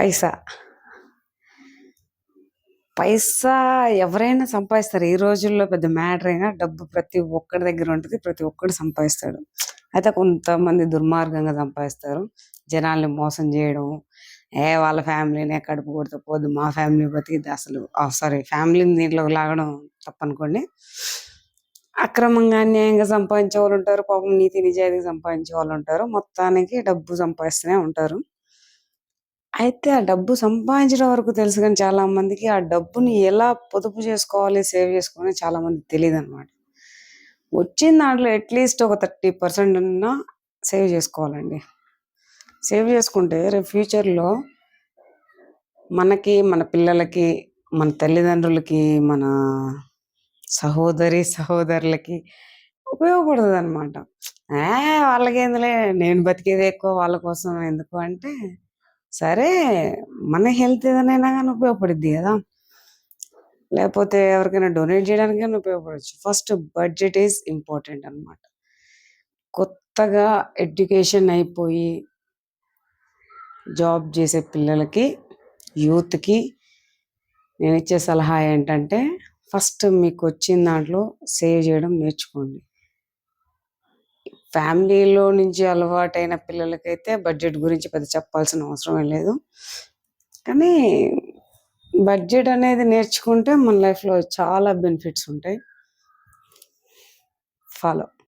పైసా. పైసా ఎవరైనా సంపాదిస్తారు. ఈ రోజుల్లో పెద్ద మ్యాటర్ అయినా డబ్బు ప్రతి ఒక్కరి దగ్గర ఉంటుంది ప్రతి ఒక్కడు సంపాదిస్తాడు. అయితే కొంతమంది దుర్మార్గంగా సంపాదిస్తారు. జనాల్ని మోసం చేయడం ఏ వాళ్ళ ఫ్యామిలీనే కడుపు కొడితే పోదు మా ఫ్యామిలీ బతికిద్ది అసలు. సారీ ఫ్యామిలీని దీంట్లో లాగడం తప్పనుకోండి. అక్రమంగా అన్యాయంగా సంపాదించే వాళ్ళు ఉంటారు పాపం నీతి నిజాయితీ సంపాదించే వాళ్ళు ఉంటారు. మొత్తానికి డబ్బు సంపాదిస్తూనే ఉంటారు. అయితే ఆ డబ్బు సంపాదించడం వరకు తెలుసు కానీ చాలా మందికి ఆ డబ్బుని ఎలా పొదుపు చేసుకోవాలి సేవ్ చేసుకోవాలి చాలా మంది తెలియదు అనమాట వచ్చిన దాంట్లో అట్లీస్ట్ ఒక థర్టీ పర్సెంట్ అన్నా సేవ్ చేసుకోవాలండి. సేవ్ చేసుకుంటే రేపు ఫ్యూచర్లో మనకి మన పిల్లలకి మన తల్లిదండ్రులకి మన సహోదరి సహోదరులకి ఉపయోగపడుతుంది అనమాట వాళ్ళకేందులే నేను బతికేది ఎక్కువ వాళ్ళ కోసం ఎందుకు అంటే సరే మన హెల్త్ ఏదైనా కానీ ఉపయోగపడుద్ది కదా. లేకపోతే ఎవరికైనా డొనేట్ చేయడానికైనా ఉపయోగపడవచ్చు ఫస్ట్ బడ్జెట్ ఈజ్ ఇంపార్టెంట్ అనమాట కొత్తగా ఎడ్యుకేషన్ అయిపోయి జాబ్ చేసే పిల్లలకి యూత్కి నేను ఇచ్చే సలహా ఏంటంటే ఫస్ట్ మీకు వచ్చిన దాంట్లో సేవ్ చేయడం నేర్చుకోండి. ఫ్యామిలీలో నుంచి అలవాటైన పిల్లలకైతే బడ్జెట్ గురించి పెద్ద చెప్పాల్సిన అవసరం లేదు. కానీ బడ్జెట్ అనేది నేర్చుకుంటే మన లైఫ్లో చాలా బెనిఫిట్స్ ఉంటాయి. ఫాలో.